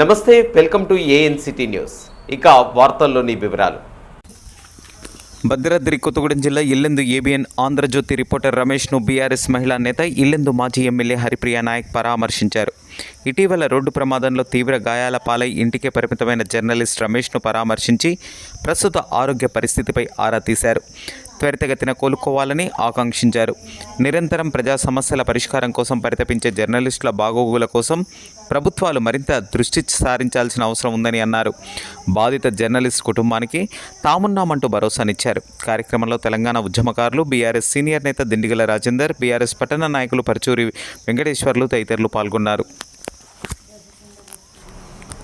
నమస్తే welcome to ANCT news. ఇక వార్తల్లోని వివరాలు. భద్రాద్రి కొత్తగూడెం జిల్లా ఇల్లెందు ఏబిఎన్ ఆంధ్రజ్యోతి రిపోర్టర్ రమేష్ను బీఆర్ఎస్ మహిళా నేత ఇల్లెందు మాజీ ఎమ్మెల్యే హరిప్రియ నాయక్ పరామర్శించారు. ఇటీవల రోడ్డు ప్రమాదంలో తీవ్ర గాయాల పాలై ఇంటికే పరిమితమైన జర్నలిస్ట్ రమేష్ను పరామర్శించి ప్రస్తుత ఆరోగ్య పరిస్థితిపై ఆరా తీశారు. త్వరితగతిన కోలుకోవాలని ఆకాంక్షించారు. నిరంతరం ప్రజా సమస్యల పరిష్కారం కోసం పరితపించే జర్నలిస్టుల బాగోగుల కోసం ప్రభుత్వాలు మరింత దృష్టి సారించాల్సిన అవసరం ఉందని అన్నారు. బాధిత జర్నలిస్ట్ కుటుంబానికి తామున్నామంటూ భరోసానిచ్చారు. కార్యక్రమంలో తెలంగాణ ఉద్యమకారులు బీఆర్ఎస్ సీనియర్ నేత దిండిగల రాజేందర్ బీఆర్ఎస్ పట్టణ నాయకులు పరచూరి వెంకటేశ్వర్లు తదితరులు పాల్గొన్నారు.